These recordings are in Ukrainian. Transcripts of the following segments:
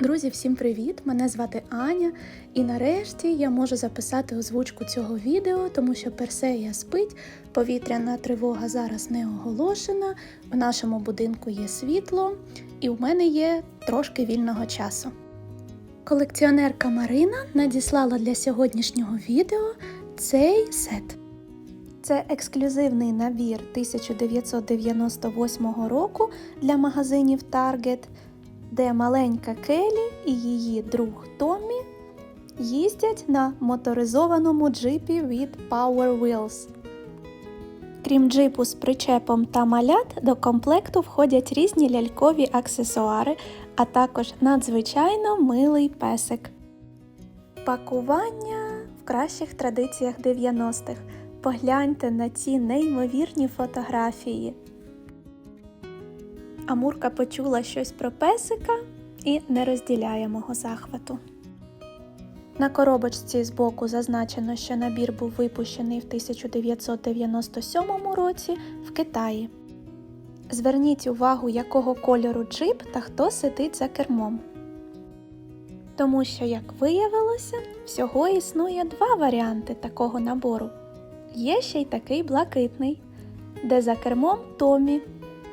Друзі, всім привіт! Мене звати Аня, і нарешті я можу записати озвучку цього відео, тому що Персея спить, повітряна тривога зараз не оголошена, в нашому будинку є світло, і в мене є трошки вільного часу. Колекціонерка Марина надіслала для сьогоднішнього відео цей сет. Це ексклюзивний набір 1998 року для магазинів Target, де маленька Келі і її друг Томмі їздять на моторизованому джипі від Power Wheels. Крім джипу з причепом та малят, до комплекту входять різні лялькові аксесуари, а також надзвичайно милий песик. Пакування в кращих традиціях 90-х. Погляньте на ці неймовірні фотографії. Амурка почула щось про песика і не розділяє мого захвату. На коробочці збоку зазначено, що набір був випущений в 1997 році в Китаї. Зверніть увагу, якого кольору джип та хто сидить за кермом. Тому що, як виявилося, всього існує два варіанти такого набору. Є ще й такий блакитний, де за кермом Томі,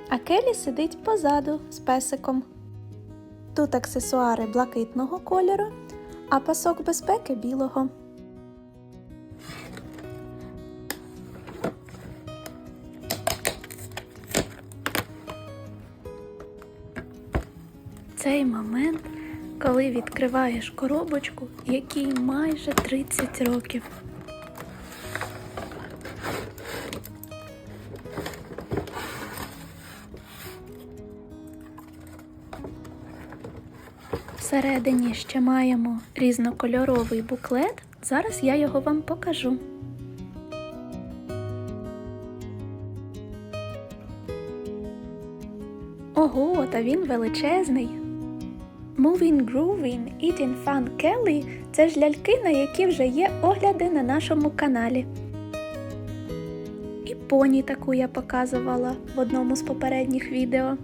а Келі сидить позаду з песиком. Тут аксесуари блакитного кольору, а пасок безпеки білого. Цей момент, коли відкриваєш коробочку, якій майже 30 років. Всередині ще маємо різнокольоровий буклет. Зараз я його вам покажу. Ого, та він величезний. Moving Grooving Eating Fun Kelly – це ж ляльки, на які вже є огляди на нашому каналі. І поні таку я показувала в одному з попередніх відео.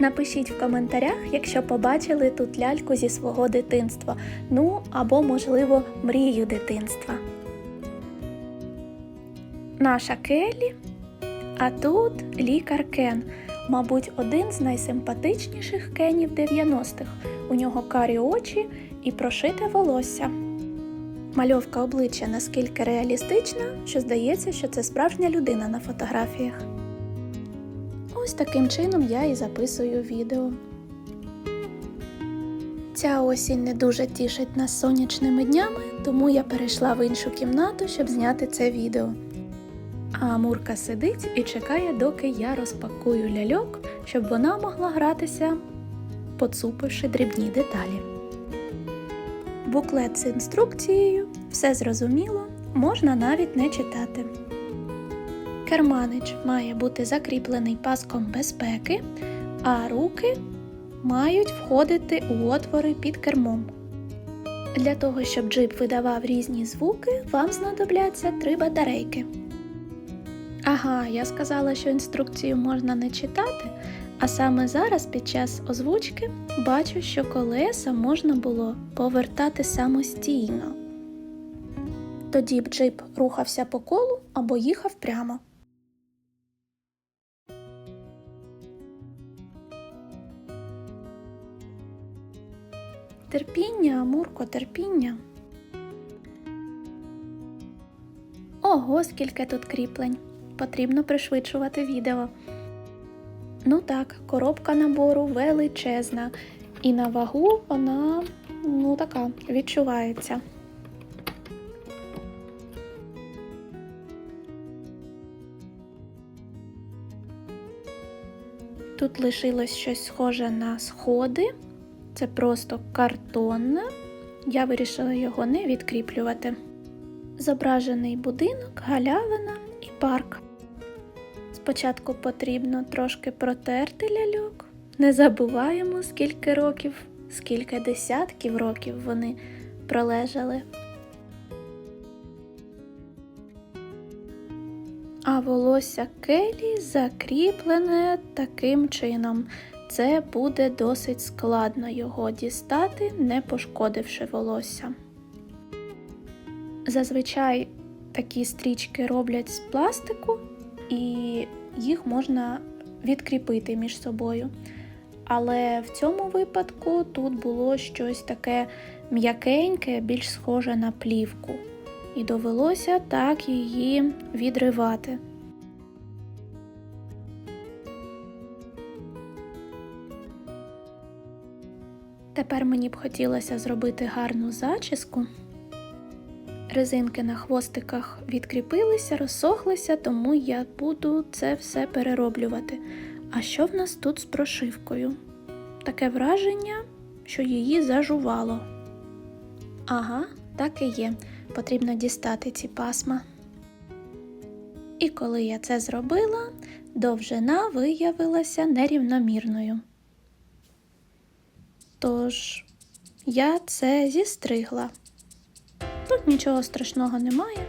Напишіть в коментарях, якщо побачили тут ляльку зі свого дитинства, ну або, можливо, мрію дитинства. Наша Келлі, а тут лікар Кен, мабуть, один з найсимпатичніших кенів 90-х. У нього карі очі і прошите волосся. Мальовка обличчя наскільки реалістична, що здається, що це справжня людина на фотографіях. Ось таким чином я і записую відео. Ця осінь не дуже тішить нас сонячними днями, тому я перейшла в іншу кімнату, щоб зняти це відео. А Амурка сидить і чекає, доки я розпакую ляльок, щоб вона могла гратися, поцупивши дрібні деталі. Буклет з інструкцією, все зрозуміло, можна навіть не читати. Керманич має бути закріплений паском безпеки, а руки мають входити у отвори під кермом. Для того, щоб джип видавав різні звуки, вам знадобляться три батарейки. Ага, я сказала, що інструкцію можна не читати, а саме зараз під час озвучки бачу, що колеса можна було повертати самостійно. Тоді б джип рухався по колу або їхав прямо. Терпіння, Амурко, терпіння. Ого, скільки тут кріплень. Потрібно пришвидшувати відео. Ну так, коробка набору величезна, і на вагу вона, ну така, відчувається. Тут лишилось щось схоже на сходи. Це просто картонне. Я вирішила його не відкріплювати. Зображений будинок, галявина і парк. Спочатку потрібно трошки протерти ляльок. Не забуваємо, скільки років скільки десятків років вони пролежали. А волосся Келі закріплене таким чином. Це буде досить складно його дістати, не пошкодивши волосся. Зазвичай такі стрічки роблять з пластику, і їх можна відкріпити між собою. Але в цьому випадку тут було щось таке м'якеньке, більш схоже на плівку, і довелося так її відривати. Тепер мені б хотілося зробити гарну зачіску. Резинки на хвостиках відкріпилися, розсохлися, тому я буду це все перероблювати. А що в нас тут з прошивкою? Таке враження, що її зажувало. Ага, так і є. Потрібно дістати ці пасма. І коли я це зробила, довжина виявилася нерівномірною. Тож я це зістригла. Тут нічого страшного немає.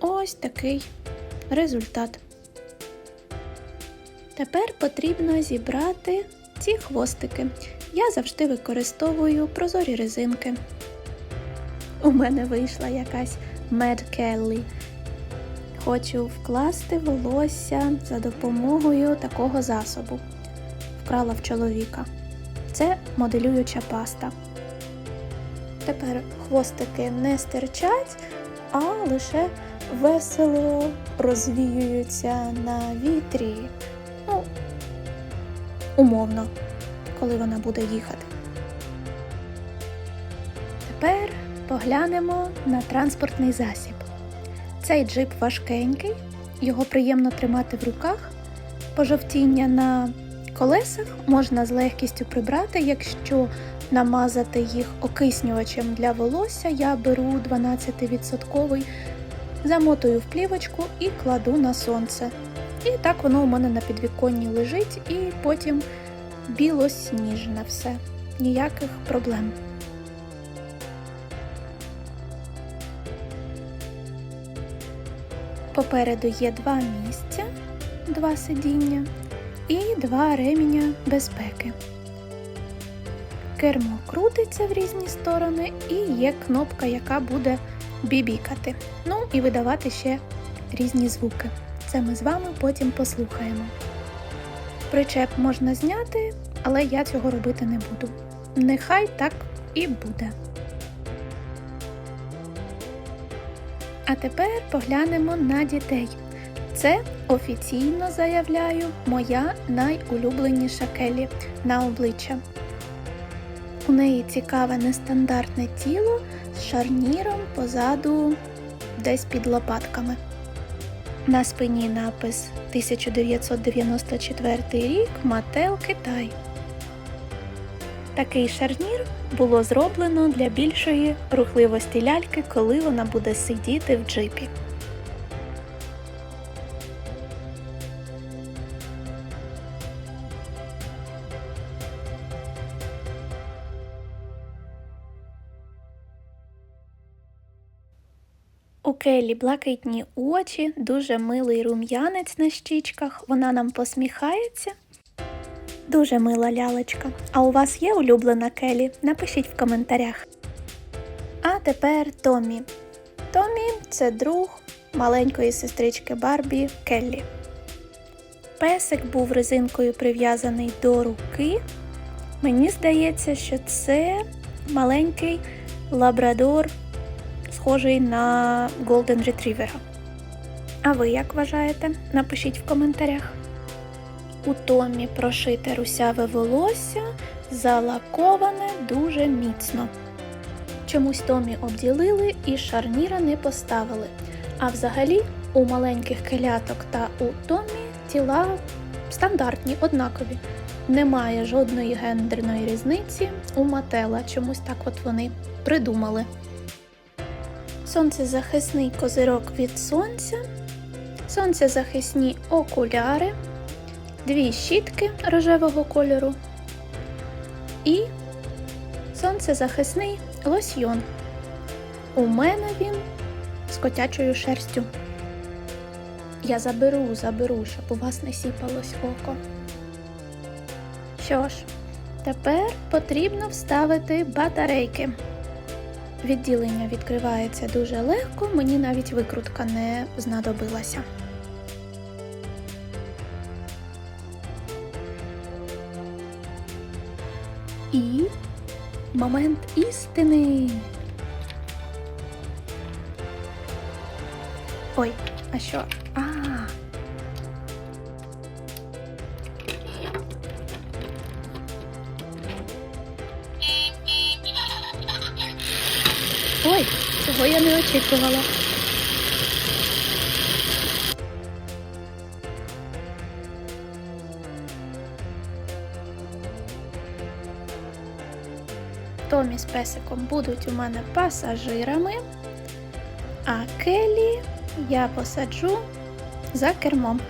Ось такий результат. Тепер потрібно зібрати ці хвостики. Я завжди використовую прозорі резинки. У мене вийшла якась Mad Kelly. Хочу вкласти волосся за допомогою такого засобу. Вкрала в чоловіка. Це моделююча паста. Тепер хвостики не стирчать, а лише весело розвіюються на вітрі. Ну, умовно, коли вона буде їхати. Тепер поглянемо на транспортний засіб. Цей джип важкенький, його приємно тримати в руках. Пожовтіння на колесах можна з легкістю прибрати, якщо намазати їх окиснювачем для волосся. Я беру 12%, замотую в плівочку і кладу на сонце. І так воно у мене на підвіконні лежить, і потім білосніжне все. Ніяких проблем. Попереду є два місця, два сидіння і два реміння безпеки. Кермо крутиться в різні сторони і є кнопка, яка буде бібікати. Ну і видавати ще різні звуки. Це ми з вами потім послухаємо. Причеп можна зняти, але я цього робити не буду. Нехай так і буде. А тепер поглянемо на дітей. Це офіційно заявляю моя найулюбленіша келі на обличчя. У неї цікаве нестандартне тіло з шарніром позаду десь під лопатками. На спині напис 1994 рік Мател Китай. Такий шарнір було зроблено для більшої рухливості ляльки, коли вона буде сидіти в джипі. У Келлі блакитні очі, дуже милий рум'янець на щічках. Вона нам посміхається. Дуже мила лялечка. А у вас є улюблена Келі? Напишіть в коментарях. А тепер Томі. Томі це друг маленької сестрички Барбі Келлі. Песик був резинкою прив'язаний до руки. Мені здається, що це маленький лабрадор, схожий на Golden Retriever. А ви як вважаєте? Напишіть в коментарях. У Томі прошите русяве волосся, залаковане дуже міцно. Чомусь Томі обділили і шарніра не поставили. А взагалі у маленьких келяток та у Томі тіла стандартні, однакові. Немає жодної гендерної різниці у Матела. Чомусь так от вони придумали. Сонцезахисний козирок від сонця, сонцезахисні окуляри, дві щітки рожевого кольору і сонцезахисний лосьйон. У мене він з котячою шерстю. Я заберу, заберу, щоб у вас не сіпалось око. Що ж, тепер потрібно вставити батарейки. Відділення відкривається дуже легко, мені навіть викрутка не знадобилася. І момент істини. Ой, а що? А. Ой, цього я не очікувала. Томі з песиком будуть у мене пасажирами, а Келі я посаджу за кермом.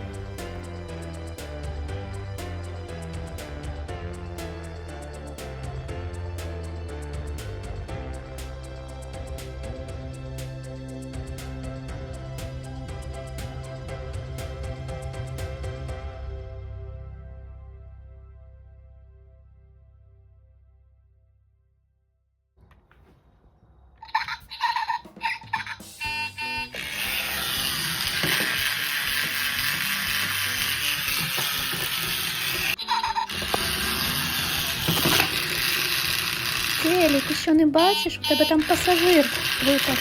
Що не бачиш? У тебе там пасажир випав.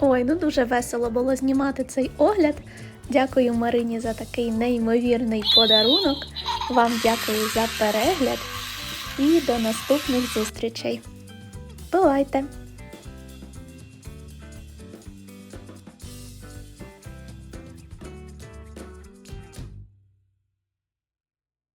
Ой, ну дуже весело було знімати цей огляд. Дякую Марині за такий неймовірний подарунок. Вам дякую за перегляд і до наступних зустрічей. Бувайте!